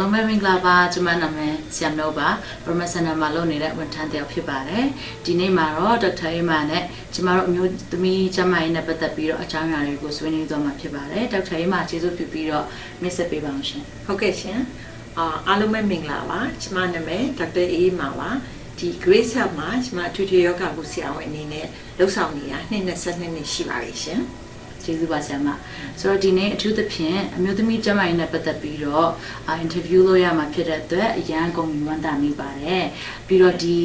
လုံးပဲမင်္ဂလာပါကျွန်မနာမည်ဆီယမ်နိုပါပရမစနာမှာလုပ်နေတဲ့ဝန်ထမ်းတစ်ယောက်ဖြစ်ပါတယ်ဒီနေ့မှာတော့ဒေါက်တာအေးမာနဲ့ကျွန်မတို့အမျိုးသမီးကျမရေးနဲ့ပတ်သက်ပြီးတော့အကြောင်းအရာတွေကိုဆွေးနွေးသွားမှာဖြစ်ပါတယ်ဒေါက်တာအေးမာကျေးဇူးပြုပြီးတော့မစ်ဆက်ပေးပါအောင်ရှင်ဟုတ်ကဲ့ရှင်အာအားလုံးပဲမင်္ဂလာပါကျမနာမည်ဒေါက်တာအေးမာပါဒီ Grace Hub မှာကျမအထွေထွေယောဂကုဆရာဝန်အနေနဲ့လှုပ်ဆောင်နေတာနှစ်22နှစ်ရှိပါပြီရှင် ကျေးဇူးပါဆရာမဆိုတော့ဒီနေ့အထူးသဖြင့်အမျိုးသမီးကျမရေးနဲ့ပတ်သက်ပြီးတော့အာအင်တာဗျူးလုပ်ရမှာဖြစ်တဲ့အတွက်အရန်ကုန်ပြီးဝမ်းသာမိပါတယ်ပြီးတော့ဒီ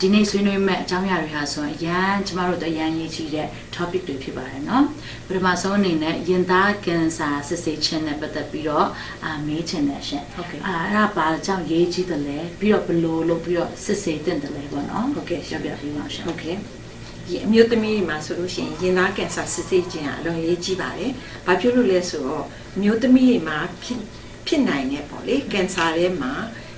ဒီနေ့ဆွေးနွေးမဲ့အကြောင်းအရာတွေဟာဆိုရင်အရန်ကျမတို့တို့အရန်ရေးကြည့်တဲ့ topic တွေဖြစ်ပါတယ်เนาะပထမဆုံးအနေနဲ့ရင်သားကင်ဆာစစ်ဆေးခြင်းနဲ့ပတ်သက်ပြီးတော့အာမေးချင်တယ်ရှင် ဟုတ်ကဲ့ အာအဲ့ဒါပါကြောင့်ရေးကြည့်တယ်လဲပြီးတော့ဘယ်လိုလုပ်ပြီးတော့စစ်ဆေးတင်တယ်လဲပေါ့နော် ဟုတ်ကဲ့ ပြောပြပေးပါရှင် ဟုတ်ကဲ့ ဒီအမျိုးသမီးတွေမှာဆိုလို့ရှိရင်ရင်သားကင်ဆာစစ်ဆေးခြင်းကအလွန်ရေးကြီးပါတယ်။ဘာဖြစ်လို့လဲဆိုတော့အမျိုးသမီးတွေမှာဖြစ်ဖြစ်နိုင်တဲ့ပေါ့လေကင်ဆာထဲမှာ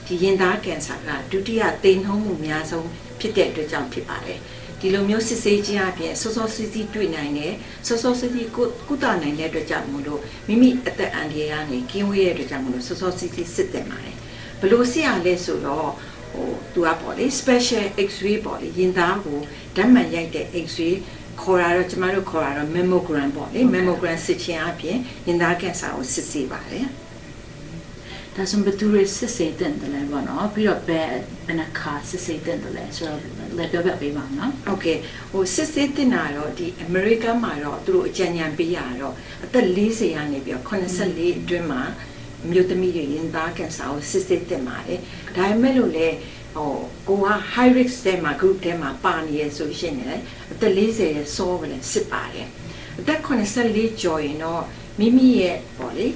ဒီရင်သားကင်ဆာကဒုတိယသိမ်နှုံးမှုအများဆုံးဖြစ်တဲ့အတွက်ကြောင့်ဖြစ်ပါတယ်။ဒီလိုမျိုးစစ်ဆေးခြင်းအပြင်စောစောစီးစီးတွေ့နိုင်တယ်စောစောစီးစီးကုကုသနိုင်တဲ့အတွက်ကြောင့်မို့လို့မိမိအသက်အန္တရာယ်ကနေကင်းဝေးတဲ့အတွက်ကြောင့်မို့လို့စောစောစီးစီးစစ်တင်ပါတယ်ဘလို့ဆရာလဲဆိုတော့ ဟိုသူကပေါ့လေ special x-ray ပေါ့လေရင်သားကိုဓာတ်မှန်ရိုက်တဲ့ x-ray ခေါ်ရတော့ကျမတို့ခေါ်ရတော့ mammogram ပေါ့လေ mammogram စစ်ခြင်းအပြင်ရင်သားကင်ဆာကိုစစ်ဆေးပါတယ် ဒါဆိုဘယ်သူတွေစစ်ဆေးတင်တယ်လဲပေါ့နော်ပြီးတော့ဘယ်ဘယ်နှခါစစ်ဆေးတင်တယ်လဲဆိုတော့လည်းပြောပြပေးပါဦးနော် โอเคဟိုစစ်စစ်တင်တာတော့ဒီအမေရိကန်မှာတော့သူတို့အကြံဉာဏ်ပေးရတော့အသက်40ရာနေပြီးတော့84အတွင်းမှာ မြို့သမီးတွေရင်သားကင်ဆာကိုစစ်စစ်တင်ပါတယ်ဒါပေမဲ့လို့လေဟိုကိုက high risk တဲမှာ group တဲမှာပါနေရဆိုရှင်လေအသက်40ရဲ့စောပဲလေစစ်ပါတယ်အသက်84ကျော်ရင်တော့မိမိရဲ့ပေါ့လေ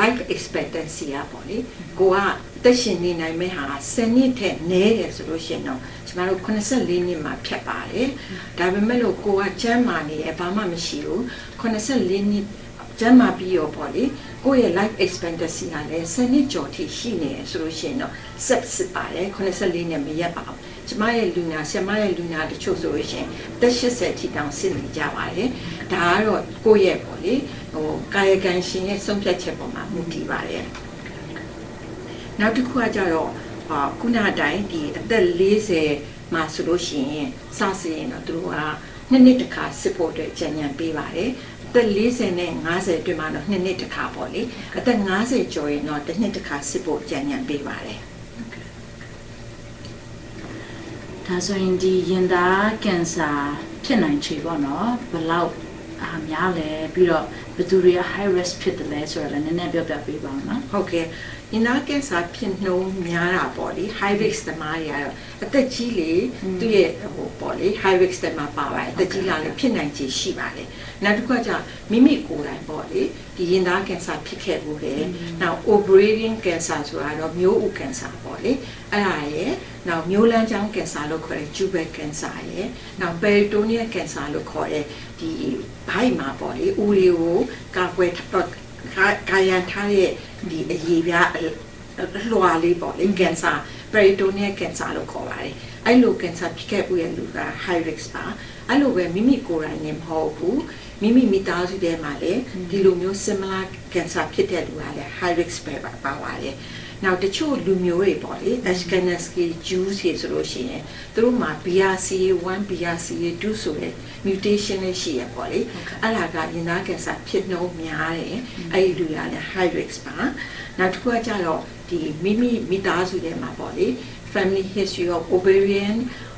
life expectancy อ่ะပေါ့လေကိုကတက်ရှင်နေနိုင်မဲ့ဟာ10နှစ်ထက်နည်းတယ်ဆိုလို့ရှိရင်တော့ကျမတို့84နှစ်မှာဖြတ်ပါတယ်ဒါပေမဲ့လို့ကိုကကျန်းမာနေရဘာမှမရှိဘူး84နှစ်ကျန်းမာပြီးရောပေါ့လေ ကိုယ့်ရဲ့ life expectancy ကလည်း10နှစ်ကျော်ထိရှိနေရဆိုလို့ရှိရင်တော့ဆက်စစ်ပါတယ်84နှစ်မရက်ပါဘူးကျမရဲ့လူနာဆရာမရဲ့လူနာတချို့ဆိုလို့ရှိရင်တက်80ထိတောင်စစ်နေကြပါတယ်ဒါကတော့ကိုယ့်ရဲ့ပေါ့လေဟိုကာယကံရှင်ရဲ့ဆုံးဖြတ်ချက်ပေါ်မှာမူတည်ပါတယ်နောက်တစ်ခုကကြတော့အာခုနအတိုင်းဒီအသက်40မှာဆိုလို့ရှိရင်စစရင်တော့သူတို့က နှစ်နှစ်တစ်ခါစစ်ဖို့အတွက်ကြံဉာဏ်ပေးပါတယ်အသက်40နဲ့50အတွင်းမှာတော့နှစ်နှစ်တစ်ခါပေါ့လေအသက်50ကျော်ရင်တော့တစ်နှစ်တစ်ခါစစ်ဖို့ကြံဉာဏ်ပေးပါတယ်ဒါဆိုရင်ဒီရင်သားကင်ဆာဖြစ်နိုင်ခြေပေါ့နော်ဘယ်လောက်အာများလဲပြီးတော့ဘယ်သူတွေက high risk ဖြစ်တယ်လဲဆိုတော့လည်းနည်းနည်းပြောပြပေးပါဦးနော်ဟုတ်ကဲ့ အင်းနာကင်ဆာဖြစ်နှုန်းများတာပေါ့လေ high risk သမားတွေကတော့အသက်ကြီးလေသူ့ရဲ့ဟိုပေါ့လေ high risk သမားပါပါတယ်အသက်ကြီးလာလေဖြစ်နိုင်ခြေရှိပါတယ်နောက်တစ်ခုကကြမိမိကိုယ်တိုင်ပေါ့လေဒီရင်သားကင်ဆာဖြစ်ခဲ့ဘူးလေနောက် ovarian cancer ဆိုတာတော့မျိုးဥကင်ဆာပေါ့လေအဲ့ဒါရဲ့နောက်မျိုးလန်းချောင်းကင်ဆာလို့ခေါ်တဲ့ tubal cancer ရဲ့နောက် peritoneal cancer လို့ခေါ်တဲ့ဒီဘိုက်မှာပေါ့လေဦးလေးကိုကာကွယ်တော့ ကာကာယံထားတဲ့ဒီအရေးပြအလွှာလေးပေါ့လေကင်ဆာ peritoneal cancer လို့ခေါ်ပါတယ်အဲ့လိုကင်ဆာဖြစ်ခဲ့တဲ့လူက high risk ပါအဲ့လိုပဲမိမိကိုယ်တိုင်နဲ့မဟုတ်ဘူးမိမိမိသားစုထဲမှာလည်းဒီလိုမျိုး similar cancer ဖြစ်တဲ့လူကလည်း high risk ပဲပါပါပါတယ် နောက်တချို့လူမျိုးတွေပေါ့လေ Ashkenazi Jews တွေဆိုလို့ရှိရင်သူတို့မှာ BRCA1 BRCA2 ဆိုတဲ့ mutation လေးရှိရပေါ့လေအဲ့ဒါကရင်သားကင်ဆာဖြစ်နှုန်းများတယ်အဲ့ဒီလူရလည်း high risk ပါနောက်တစ်ခုကကြတော့ဒီမိမိမိသားစုထဲမှာပေါ့လေ family history of ovarian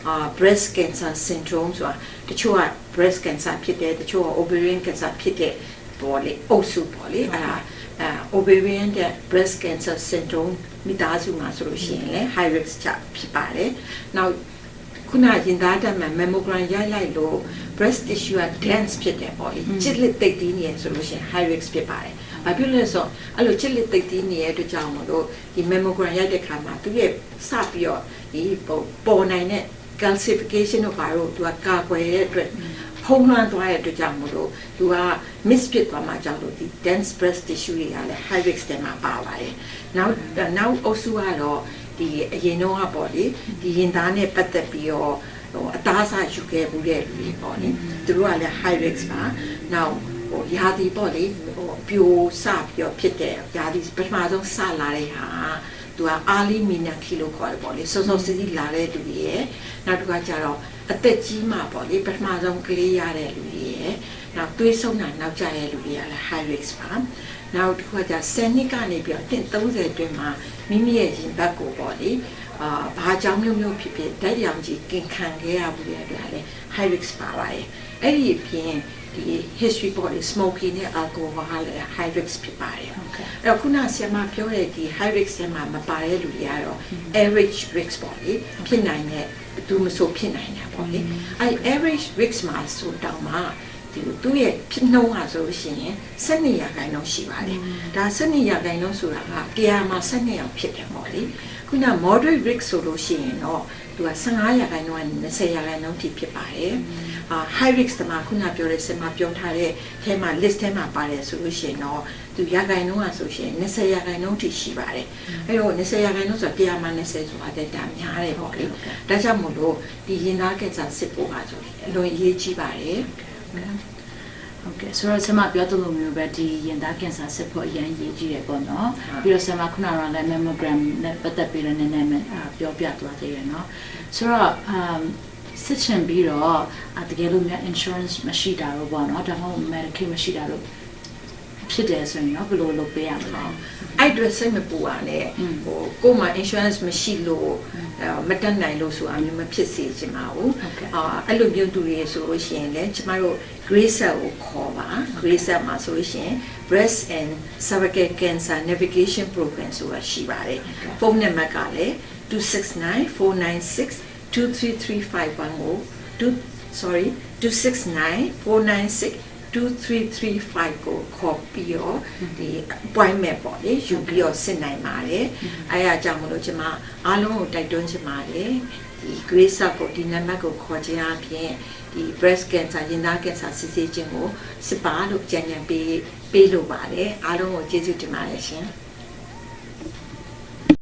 uh, breast cancer syndrome ဆိုတာတချို့က breast cancer ဖြစ်တယ်တချို့က ovarian cancer ဖြစ်တဲ့ ပေါ့လေအုပ်စုပေါ့လေအဲ့ဒါအဲ ovarian တဲ့ breast cancer syndrome မိသားစုမှာဆိုလို့ရှိရင်လည်း high risk ချဖြစ်ပါတယ်နောက်ခုနရင်သားတက်မှာ mammogram ရိုက်လိုက်လို့ breast tissue က dense ဖြစ်တယ်ပေါ့လေချစ်လက်သိပ်သီးနေရဆိုလို့ရှိရင် high risk ဖြစ်ပါတယ်။ဘာဖြစ်လို့လဲဆိုတော့အဲ့လိုချစ်လက်သိပ်သီးနေတဲ့အတွက်ကြောင့်မလို့ဒီ mammogram ရိုက်တဲ့ခါမှာသူရဲ့စပြီးတော့ဒီပေါ်ပေါ်နိုင်တဲ့ calcification တို့ဘာလို့သူကကာကွယ်တဲ့အတွက် ဖုံးလွှမ်းသွားတဲ့အတွက်ကြောင့်မလို့သူက miss ဖြစ်သွားမှကြောင့်လို့ဒီ dense breast tissue တွေကလည်း high risk တွေမှာပါပါတယ်။နောက်နောက်အုပ်စုကတော့ဒီအရင်တော့ကပေါ့လေဒီရင်သားနဲ့ပတ်သက်ပြီးတော့ဟိုအသားအစာယူခဲ့မှုတဲ့လူတွေပေါ့လေသူတို့ကလည်း high risk ပါနောက်ဟဟိုယာဒီပေါ့လေဟိုပြိုစပြီးတော့ဖြစ်တဲ့ယာဒီပထမဆုံးစလာတဲ့ဟာ သူကအာလီမီနာကီလိုခေါ်တယ်ပေါ့လေစောစောစီးစီးလာတဲ့လူတွေရဲ့နောက်တစ်ခါကျတော့အသက်ကြီးမှပေါ့လေပထမဆုံးကလေးရတဲ့လူတွေရဲ့နောက်သွေးဆုံးတာနောက်ကျတဲ့လူတွေကလည်း high risk ပါနောက်တစ်ခါကျ10နှစ်ကနေပြီးတော့အနှစ်30အတွင်းမှာမိမိရဲ့ရင်ဘတ်ကိုပေါ့လေ အာဘာကြောင့်မျိုးမျိုးဖြစ်ဖြစ်ဓာတ်ရောင်ကြီးကင်ခံခဲ့ရဘူးတဲ့အတွက်လည်း high risk ပါပါတယ်အဲ့ဒီအပြင်ဒီ history ပေါ့လေ smoking နဲ့ alcohol ဟာလည်း high risk ဖြစ်ပါတယ်ဟုတ်ကဲ့အဲ့တော့ခုနဆရာမပြောတဲ့ဒီ high risk ထဲမှာမပါတဲ့လူတွေကတော့ average risk ပေါ့လေဖြစ်နိုင်တဲ့ဘယ်သူမဆိုဖြစ်နိုင်တာပေါ့လေအဲ့ average risk မှာဆိုတောင်မှ ဒီသူ့ရဲ့ဖြစ်နှုန်းဟာဆိုလို့ရှိရင်12ရာခိုင်နှုန်းရှိပါတယ်ဒါ12ရာခိုင်နှုန်းဆိုတာကတရားမှာ12ရောက်ဖြစ်တယ်ပေါ့လေခုန moderate risk ဆိုလို့ရှိရင်တော့သူက15ရာခိုင်နှုန်းကနေ20ရာခိုင်နှုန်းထိဖြစ်ပါတယ်အာ high risk တမှာခုနပြောတဲ့ဆင်မပြောထားတဲ့ထဲမှာ list ထဲမှာပါတယ်ဆိုလို့ရှိရင်တော့သူရာခိုင်နှုန်းကဆိုရှင်20ရာခိုင်နှုန်းထိရှိပါတယ်အဲ့တော့20ရာခိုင်နှုန်းဆိုတာတရားမှာ20ဆိုတာတက်တာများတယ်ပေါ့လေဒါကြောင့်မို့လို့ဒီရင်သားကင်ဆာစစ်ဖို့ကဆိုအလွန်အရေးကြီးပါတယ် ဟုတ်ကဲ့ဆိုတော့ဆရာမပြောသလိုမျိုးပဲဒီရင်သားကင်ဆာစစ်ဖို့အရင်ရေးကြည့်တယ်ပေါ့နော်ဟုတ်ပြီးတော့ဆရာမခုနကလည်း mammogram နဲ့ပတ်သက်ပြီးတော့နည်းနည်းမှအာပြောပြသွားသေးတယ်နော်ဆိုတော့အမ်စစ်ချင်ပြီးတော့အတကယ်လို့များ insurance မရှိတာတော့ပေါ့နော်ဒါမှမဟုတ် Medicaid မရှိတာလို့ ဖြစ်တယ်ဆိုရင်ရောဘယ်လိုလုပ်ပေးရမလဲအဲ့အတွက်စိတ်မပူပါနဲ့อืมဟိုကိုယ်မှာ insurance မရှိလို့အဲမတက်နိုင်လို့ဆိုတာမျိုးမဖြစ်စေချင်ပါဘူးဟုတ်ကဲ့အာအဲ့လိုမျိုးသူတွေဆိုလို့ရှိရင်လည်းကျမတို့ Grace Cell ကိုခေါ်ပါ Grace Cell မှာဆိုလို့ရှိရင် breast and cervical cancer navigation program ဆိုတာရှိပါတယ်ဖုန်းနံပါတ်ကလည်း269 496 23351ကို2 sorry 269 496 2335ကိုခေါ်ပြီးတော့ဒီ appointment ပေါ့လေယူပြီးတော့စစ်နိုင်ပါတယ်အဲအားကြောင့်မလို့ကျွန်မအားလုံးကိုတိုက်တွန်းချင်ပါတယ်ဒီ Grace Up ကိုဒီနံပါတ်ကိုခေါ်ခြင်းအပြင်ဒီ breast cancer ရင်သား cancer စစ်ဆေးခြင်းကိုစစ်ပါလို့ကြံ့ကြံ့ပေးပေးလို့ပါတယ်အားလုံးကိုကျေးဇူးတင်ပါတယ်ရှင်